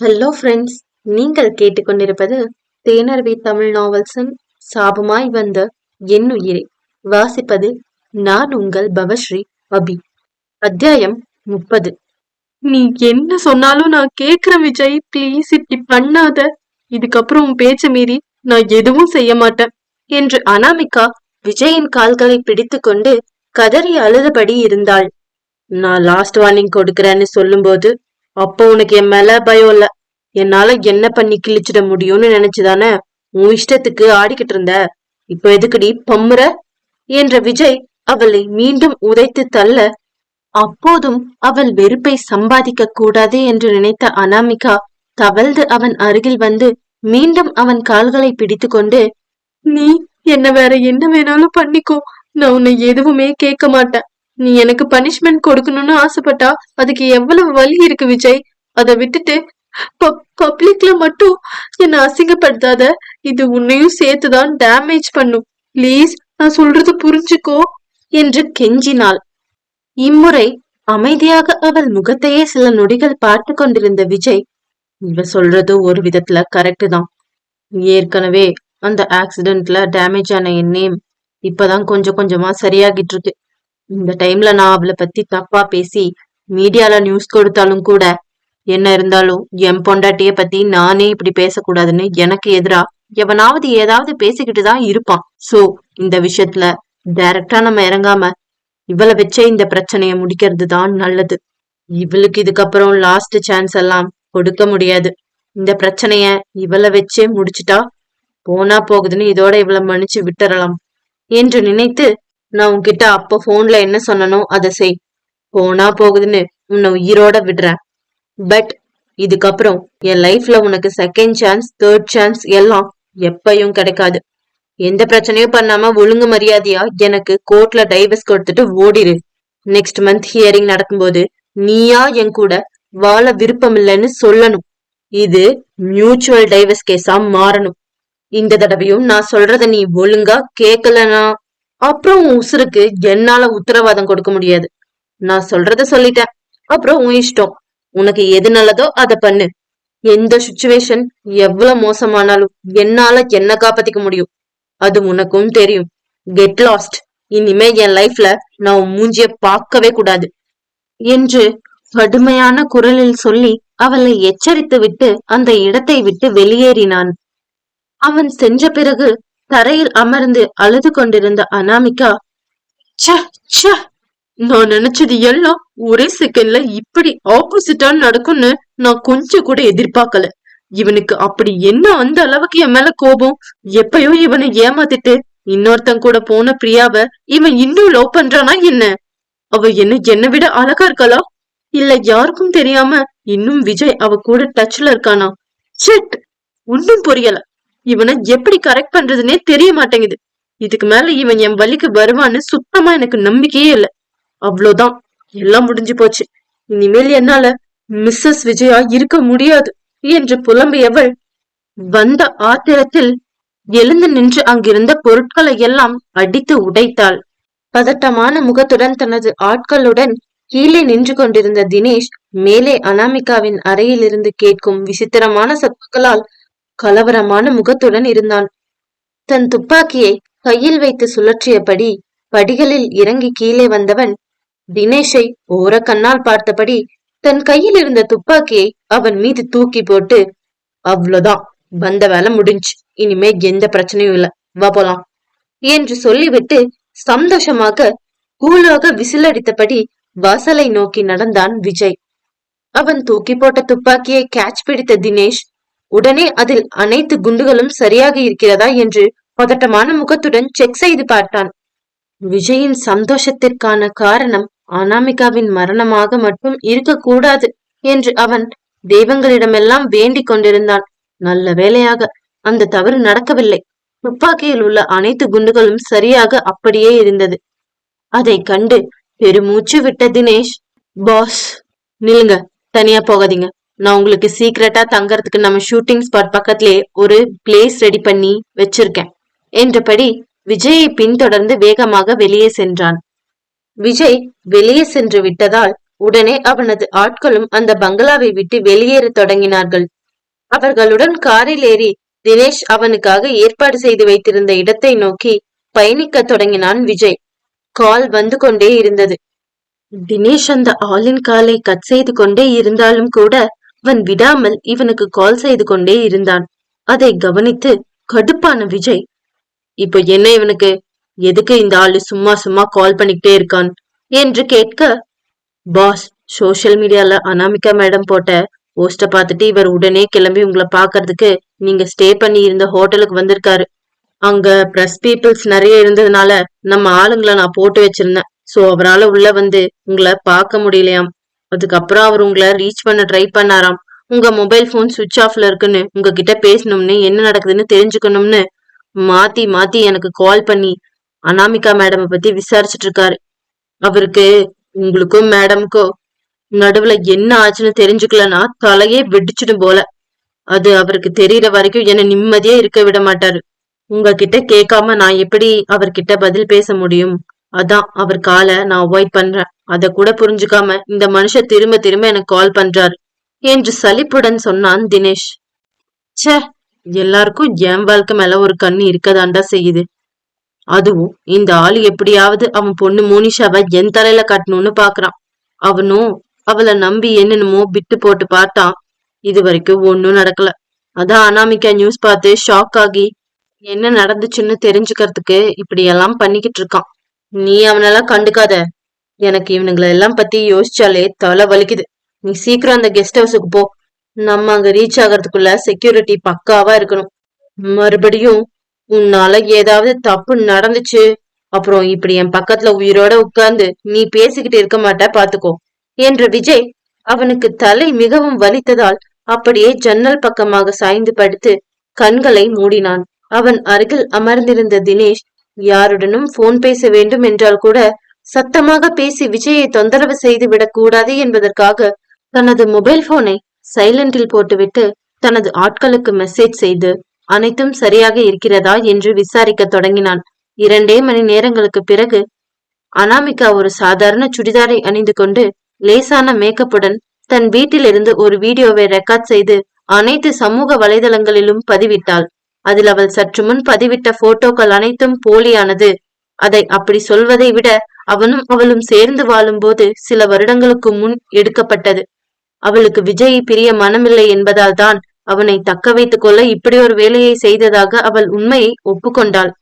Hello friends நீங்கள் கேட்டுக்கொண்டிருப்பது தேனருவி தமிழ் நாவல்ஸின் சாபமாய் வந்த என் வாசிப்பது நான் உங்கள் பவஸ்ரீ அபி. அத்தியாயம் முப்பது. நீ என்ன சொன்னாலும் நான் கேக்குறேன் விஜய் ப்ளீஸ் இப்படி பண்ணாத. இதுக்கப்புறம் உன் பேச்ச மீறி நான் எதுவும் செய்ய மாட்டேன் என்று அனாமிகா விஜயின் கால்களை பிடித்துக்கொண்டு கதறி அழுதபடி இருந்தாள். நான் லாஸ்ட் வார்னிங் கொடுக்கறேன்னு சொல்லும்போது அப்போ உனக்கு என் மேல பயம் இல்ல. என்னால என்ன பண்ணி கிழிச்சிட முடியும்னு நினைச்சுதானே உன் இஷ்டத்துக்கு ஆடிக்கிட்டு இருந்த. இப்ப எதுக்குடி பம்முற? என்ற விஜய் அவளை மீண்டும் உதைத்து தள்ள அப்போதும் அவள் வெறுப்பை சம்பாதிக்க கூடாது என்று நினைத்த அனாமிகா தவழ்ந்து அவன் அருகில் வந்து மீண்டும் அவன் கால்களை பிடித்துக்கொண்டு நீ என்ன வேற என்ன வேணாலும் பண்ணிக்கோ. நான் உன்னை எதுவுமே கேட்க மாட்டேன். நீ எனக்கு பனிஷ்மெண்ட் கொடுக்கணும்னு ஆசைப்பட்டா அதுக்கு எவ்வளவு வலி இருக்கு விஜய்? அதை விட்டுட்டு பப்ளிக்ல மட்டும் என்ன அசிங்கப்படுத்தாத. இது உன்னையும் சேர்த்துதான் டேமேஜ் பண்ணும். ப்ளீஸ் நான் சொல்றது புரிஞ்சுக்கோ என்று கெஞ்சினாள். இம்முறை அமைதியாக அவள் முகத்தையே சில நொடிகள் பார்த்து கொண்டிருந்த விஜய் இவ சொல்றது ஒரு விதத்துல கரெக்ட் தான். ஏற்கனவே அந்த ஆக்சிடென்ட்ல டேமேஜ் ஆன என் நேம் இப்பதான் கொஞ்சம் கொஞ்சமா சரியாகிட்டு இருக்கு. இந்த டைம்ல நான் அவளை பத்தி தப்பா பேசி மீடியால நியூஸ் கொடுத்தாலும் கூட என்ன இருந்தாலும் என் பொண்டாட்டிய பத்தி நானே இப்படி பேசக்கூடாதுன்னு எனக்கு எதிரா எவனாவது ஏதாவது பேசிக்கிட்டு தான் இருப்பான். சோ இந்த விஷயத்துல டைரக்டா நம்ம இறங்காம இவளை வச்சே இந்த பிரச்சனைய முடிக்கிறது தான் நல்லது. இவளுக்கு இதுக்கப்புறம் லாஸ்ட் சான்ஸ் எல்லாம் கொடுக்க முடியாது. இந்த பிரச்சனைய இவளை வச்சே முடிச்சிட்டா போனா போகுதுன்னு இதோட இவளை மன்னிச்சு விட்டுறலாம். என்று நினைத்து நான் உன்கிட்ட அப்ப போன்ல என்ன சொன்னனோ அதை செய். போனா போகுதுன்னு உன்னை உயிரோட விடுறேன். பட் இதுக்கப்புறம் என் லைஃப்ல உனக்கு செகண்ட் சான்ஸ் தேர்ட் சான்ஸ் எல்லாம் எப்பயும் கிடைக்காது. எந்த பிரச்சனையும் பண்ணாம ஒழுங்கு மரியாதையா எனக்கு கோர்ட்ல டைவர்ஸ் கொடுத்துட்டு ஓடிரு. நெக்ஸ்ட் மந்த் ஹியரிங் நடக்கும்போது நீயா என் கூட வாழ விருப்பம் இல்லைன்னு சொல்லணும். இது மியூச்சுவல் டைவர்ஸ் கேஸா மாறணும். இந்த தடவையும் நான் சொல்றத நீ ஒழுங்கா கேட்கலனா அப்புறம் உன் உசுருக்கு என்னால உத்தரவாதம் கொடுக்க முடியாது. நான் சொல்றத சொல்லிட்டேன். அப்புறம் உன் இஷ்டம். உனக்கு எது நல்லதோ அதை பண்ணு. எந்த சுச்சுவேஷன் எவ்வளவு மோசமானாலும் என்னால என்ன காப்பாத்திக்க முடியும்? அது உனக்கும் தெரியும். கெட் லாஸ்ட் இனிமே என் லைஃப்ல நான் உன் மூஞ்சிய பார்க்கவே கூடாது. என்று கடுமையான குரலில் சொல்லி அவளை எச்சரித்து விட்டு அந்த இடத்தை விட்டு வெளியேறினான். அவன் சென்ற பிறகு தரையில் அமர்ந்து அழுது கொண்டிருந்த அனாமிகா ச்ச ச நான் நினைச்சது எல்லாம் ஒரே செகண்ட்ல இப்படி ஆப்போசிட்டா நடக்கும்னு நான் கொஞ்சம் கூட எதிர்பார்க்கல. இவனுக்கு அப்படி என்ன அந்த அளவுக்கு என் மேல கோபம்? எப்பயோ இவனை ஏமாத்திட்டு இன்னொருத்தன் கூட போன பிரியாவ இவன் இன்னும் லவ் பண்றானா என்ன? அவ என்ன என்னை விட அழகா இருக்காளா? இல்ல யாருக்கும் தெரியாம இன்னும் விஜய் அவ கூட டச்ல இருக்கானா? செட் ஒன்னும் புரியல. இவனை எப்படி கரெக்ட் பண்றதுன்னே தெரிய மாட்டேங்குது. இதுக்கு மேல இவன் என் வழிக்கு வருவான்னு சுத்தமா எனக்கு நம்பிக்கையே இல்லை. அவ்வளவுதான் எல்லாம் முடிஞ்சு போச்சு. இனிமேல் என்னால மிஸ்ஸஸ் விஜயா இருக்க முடியாது என்று புலம்பியவள் வந்த ஆத்திரத்தில் எழுந்து நின்று அங்கிருந்த பொருட்களை எல்லாம் அடித்து உடைத்தாள். பதட்டமான முகத்துடன் தனது ஆட்களுடன் கீழே நின்று கொண்டிருந்த தினேஷ் மேலே அனாமிகாவின் அறையிலிருந்து கேட்கும் விசித்திரமான சத்துக்களால் கலவரமான முகத்துடன் இருந்தான். தன் துப்பாக்கியை கையில் வைத்து சுழற்றியபடி படிகளில் இறங்கி கீழே வந்தவன் தினேஷை ஓர கண்ணால் பார்த்தபடி தன் கையில் இருந்த துப்பாக்கியை அவன் மீது தூக்கி போட்டு அவ்வளவுதான் வந்த வேலை முடிஞ்சு. இனிமே எந்த பிரச்சனையும் இல்ல. வா போலாம். என்று சொல்லிவிட்டு சந்தோஷமாக கூலாக விசிலடித்தபடி வாசலை நோக்கி நடந்தான் விஜய். அவன் தூக்கி போட்ட துப்பாக்கியை கேட்ச் பிடித்த தினேஷ் உடனே அதில் அனைத்து குண்டுகளும் சரியாக இருக்கிறதா என்று பதட்டமான முகத்துடன் செக் செய்து பார்த்தான். விஜயின் சந்தோஷத்திற்கான காரணம் அனாமிகாவின் மரணமாக மட்டும் இருக்கக்கூடாது என்று அவன் தெய்வங்களிடமெல்லாம் வேண்டிக் கொண்டிருந்தான். நல்ல வேளையாக அந்த தவறு நடக்கவில்லை. துப்பாக்கியில் உள்ள அனைத்து குண்டுகளும் சரியாக அப்படியே இருந்தது. அதை கண்டு பெருமூச்சு விட்ட தினேஷ் பாஸ் நில்லுங்க தனியா போகாதீங்க. நான் உங்களுக்கு சீக்கிரட்டா தங்கறதுக்கு நம்ம ஷூட்டிங் ஸ்பாட் பக்கத்திலே ஒரு பிளேஸ் ரெடி பண்ணி வச்சிருக்கேன். என்றபடி விஜயை பின்தொடர்ந்து வேகமாக வெளியே சென்றான். விஜய் வெளியே சென்று விட்டதால் உடனே அவனது ஆட்களும் அந்த பங்களாவை விட்டு வெளியேற தொடங்கினார்கள். அவர்களுடன் காரில் ஏறி தினேஷ் அவனுக்காக ஏற்பாடு செய்து வைத்திருந்த இடத்தை நோக்கி பயணிக்க தொடங்கினான் விஜய். கால் வந்து கொண்டே இருந்தது. தினேஷ் அந்த ஆளின் காலை கட் செய்து கொண்டே இருந்தாலும் கூட அவன் விடாமல் இவனுக்கு கால் செய்து கொண்டே இருந்தான். அதை கவனித்து கடுப்பான விஜய் இப்ப என்ன இவனுக்கு? எதுக்கு இந்த ஆளு சும்மா சும்மா கால் பண்ணிக்கிட்டே இருக்கான்? என்று கேட்க பாஸ் சோஷியல் மீடியால அனாமிகா மேடம் போட்ட போஸ்ட பார்த்துட்டு இவர் உடனே கிளம்பி உங்களை பாக்குறதுக்கு நீங்க ஸ்டே பண்ணி இருந்த ஹோட்டலுக்கு வந்திருக்காரு. அங்க பிரஸ் பீப்புள்ஸ் நிறைய இருந்ததுனால நம்ம ஆளுங்களை நான் போட்டு வச்சிருந்தேன். சோ அவரால உள்ள வந்து உங்களை பார்க்க முடியலையாம். அதுக்கப்புறம் அவர் உங்களை ரீச் பண்ண ட்ரை பண்ணாராம். உங்க மொபைல் போன் சுவிட்ச் ஆஃப்ல இருக்குன்னு உங்ககிட்ட பேசணும்னு என்ன நடக்குதுன்னு தெரிஞ்சுக்கணும்னு மாத்தி மாத்தி எனக்கு கால் பண்ணி அனாமிகா மேடம் பத்தி விசாரிச்சுட்டு இருக்காரு. அவருக்கு உங்களுக்கும் மேடம்க்கோ நடுவுல என்ன ஆச்சுன்னு தெரிஞ்சுக்கலனா தலையே வெடிச்சிடும் போல. அது அவருக்கு தெரியற வரைக்கும் என்ன நிம்மதியா இருக்க விட மாட்டாரு. உங்ககிட்ட கேட்காம நான் எப்படி அவர்கிட்ட பதில் பேச முடியும்? அதான் அவர் காலை நான் அவாய்ட் பண்றேன். அத கூட புரிஞ்சுக்காம இந்த மனுஷன் திரும்ப திரும்ப எனக்கு கால் பண்றாரு. என்று சலிப்புடன் சொன்னான் தினேஷ். ச்சே எல்லாருக்கும் என் வாழ்க்கை மேல ஒரு கண்ணு இருக்கதாண்டா செய்யுது. அதுவும் இந்த ஆள் எப்படியாவது அவன் பொண்ணு மோனிஷாவை என் தலையில கட்டணும்னு பாக்குறான். அவனும் அவளை நம்பி என்னென்னமோ பிட்டு போட்டு பார்த்தான். இது வரைக்கும் ஒன்னும் நடக்கல. அதான் அனாமிக்கா நியூஸ் பார்த்து ஷாக் ஆகி என்ன நடந்துச்சுன்னு தெரிஞ்சுக்கிறதுக்கு இப்படி எல்லாம் பண்ணிக்கிட்டு இருக்கான். நீ அவனெல்லாம் கண்டுக்காத. எனக்கு இவனுங்களை எல்லாம் பத்தி யோசிச்சாலே தலை வலிக்குது. நீ சீக்கிரம் அந்த கெஸ்ட் ஹவுஸுக்கு போ. நம்ம அங்க ரீச் ஆகிறதுக்குள்ள செக்யூரிட்டி பக்காவா இருக்கணும். மறுபடியும் உன்னால ஏதாவது தப்பு நடந்துச்சு அப்புறம் இப்படி என் பக்கத்துல உயிரோட உட்கார்ந்து நீ பேசிக்கிட்டு இருக்க மாட்ட பாத்துக்கோ என்று விஜய் அவனுக்கு தலை மிகவும் வலித்ததால் அப்படியே ஜன்னல் பக்கமாக சாய்ந்து படுத்து கண்களை மூடினான். அவன் அருகில் அமர்ந்திருந்த தினேஷ் யாருடனும் போன் பேச வேண்டும் என்றால் கூட சத்தமாக பேசி விஜயை தொந்தரவு செய்து விடக்கூடாது என்பதற்காக தனது மொபைல் போனை சைலண்டில் போட்டுவிட்டு தனது ஆட்களுக்கு மெசேஜ் செய்து அனைத்தும் சரியாக இருக்கிறதா? என்று விசாரிக்க தொடங்கினான். இரண்டே மணி நேரங்களுக்கு பிறகு அனாமிகா ஒரு சாதாரண சுடிதாரை அணிந்து கொண்டு லேசான மேக்கப்புடன் தன் வீட்டிலிருந்து ஒரு வீடியோவை ரெக்கார்ட் செய்து அனைத்து சமூக வலைதளங்களிலும் பதிவிட்டாள். அதில் அவள் சற்று முன் பதிவிட்ட போட்டோக்கள் அனைத்தும் போலியானது. அதை அப்படி சொல்வதை விட அவனும் அவளும் சேர்ந்து வாழும்போது சில வருடங்களுக்கு முன் எடுக்கப்பட்டது. அவளுக்கு விஜய் பிரிய மனமில்லை என்பதால் தான் அவனை தக்க வைத்துக் கொள்ள இப்படி ஒரு வேலையை செய்ததாக அவள் உண்மையை ஒப்புக்கொண்டாள்.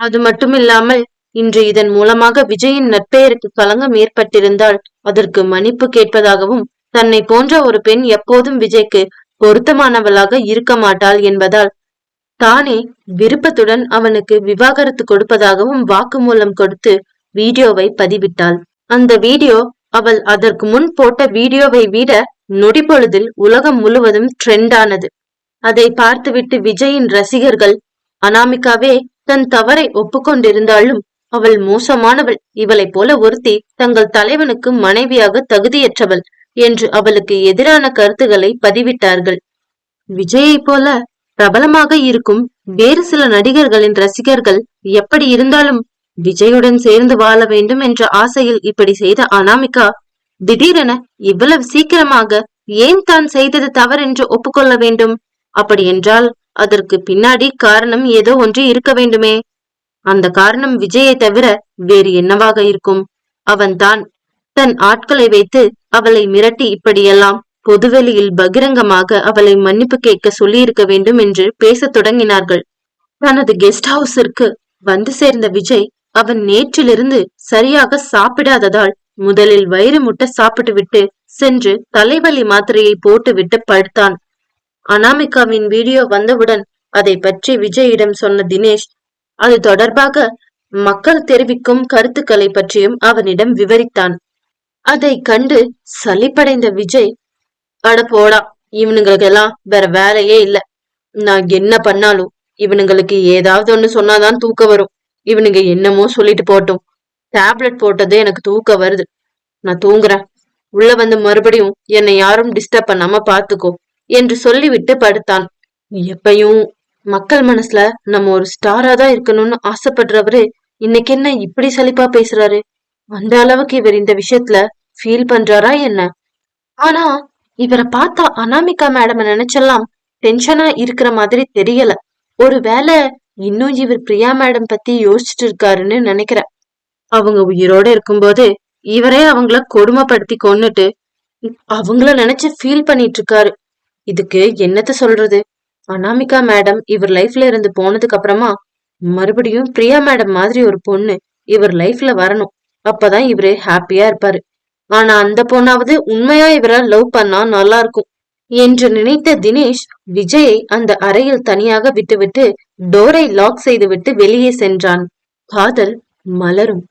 அது மட்டுமில்லாமல் இன்று இதன் மூலமாக விஜயின் நற்பெயருக்கு களங்கம் ஏற்பட்டிருந்தால் அதற்கு மன்னிப்பு கேட்பதாகவும் தன்னை போன்ற ஒரு பெண் எப்போதும் விஜய்க்கு பொருத்தமானவளாக இருக்க மாட்டாள் என்பதால் தானே விருப்பத்துடன் அவனுக்கு விவாகரத்து கொடுப்பதாகவும் வாக்குமூலம் கொடுத்து வீடியோவை பதிவிட்டாள். அந்த வீடியோ அவள் அதற்கு முன் போட்ட வீடியோவை விட நொடிப்பொழுதில் உலகம் முழுவதும் ட்ரெண்டானது. அதை பார்த்துவிட்டு விஜயின் ரசிகர்கள் அனாமிகாவே தன் தவறை ஒப்புக்கொண்டிருந்தாலும் அவள் மோசமானவள். இவளைப் போல ஒருத்தி தங்கள் தலைவனுக்கு மனைவியாக தகுதியற்றவள் என்று அவளுக்கு எதிரான கருத்துக்களை பதிவிட்டார்கள். விஜயை போல பிரபலமாக இருக்கும் வேறு சில நடிகர்களின் ரசிகர்கள் எப்படி இருந்தாலும் விஜயுடன் சேர்ந்து வாழ வேண்டும் என்ற ஆசையில் இப்படி செய்த அனாமிகா திடீரென இவ்வளவு சீக்கிரமாக ஏன் தான் செய்தது தவறென்று ஒப்புக்கொள்ள வேண்டும்? அப்படி என்றால் அதற்கு பின்னாடி காரணம் ஏதோ ஒன்று இருக்க வேண்டுமே. அந்த காரணம் விஜயை தவிர வேறு என்னவாக இருக்கும்? அவன்தான் தன் ஆட்களை வைத்து அவளை மிரட்டி இப்படியெல்லாம் பொதுவெளியில் பகிரங்கமாக அவளை மன்னிப்பு கேட்க சொல்லியிருக்க வேண்டும் என்று பேசத் தொடங்கினார்கள். தனது கெஸ்ட் ஹவுஸிற்கு வந்து சேர்ந்த விஜய் அவன் நேற்றிலிருந்து சரியாக சாப்பிடாததால் முதலில் வயிறு முட்டை சாப்பிட்டுவிட்டு சென்று தலைவலி மாத்திரையை போட்டுவிட்டு படுத்தான். அனாமிகாவின் வீடியோ வந்தவுடன் அதை பற்றி விஜயிடம் சொன்ன தினேஷ் அது தொடர்பாக மக்கள் தெரிவிக்கும் கருத்துக்களை பற்றியும் அவனிடம் விவரித்தான். அதை கண்டு சலிப்படைந்த விஜய் அட போடா இவனுங்களுக்கெல்லாம் வேற வேலையே இல்ல. நான் என்ன பண்ணாலும் இவனுங்களுக்கு ஏதாவது ஒண்ணு சொன்னாதான் தூக்கம் வரும். இவனுங்க என்னமோ சொல்லிட்டு போட்டும். டேப்லெட் போட்டது எனக்கு தூக்கம் வருது. நான் தூங்குறேன். உள்ள வந்து மறுபடியும் என்னை யாரும் டிஸ்டர்ப் பண்ணாம பாத்துக்கோ என்று சொல்லிவிட்டு படுத்தான். எப்பயும் மக்கள் மனசுல நம்ம ஒரு ஸ்டாரா தான் இருக்கணும்னு ஆசைப்படுறவரு இன்னைக்கு என்ன இப்படி சலிப்பா பேசுறாரு? அந்த அளவுக்கு இவர் இந்த விஷயத்துல ஃபீல் பண்றாரா என்ன? ஆனா இவரை பார்த்தா அனாமிகா மேடம் நினைச்செல்லாம் டென்ஷனா இருக்கிற மாதிரி தெரியல. ஒருவேளை இன்னும் இவர் பிரியா மேடம் பத்தி யோசிச்சுட்டு இருக்காருன்னு நினைக்கிறேன். அவங்க உயிரோட இருக்கும்போது இவரே அவங்கள கொடுமைப்படுத்தி கொன்னுட்டு அவங்கள நினைச்சு ஃபீல் பண்ணிட்டு இருக்காரு இதுக்கு என்னத்த சொல்றது? அனாமிகா மேடம் இவர் லைஃப்ல இருந்து போனதுக்கு அப்புறமா மறுபடியும் பிரியா மேடம் மாதிரி ஒரு பொண்ணு இவர் லைஃப்ல வரணும். அப்பதான் இவரு ஹாப்பியா இருப்பாரு. ஆனா அந்த பொண்ணாவது உண்மையா இவரை லவ் பண்ணா நல்லா இருக்கும் என்று நினைத்த தினேஷ் விஜயை அந்த அறையில் தனியாக விட்டுவிட்டு டோரை லாக் செய்துவிட்டு வெளியே சென்றான். காதல் மலரும்.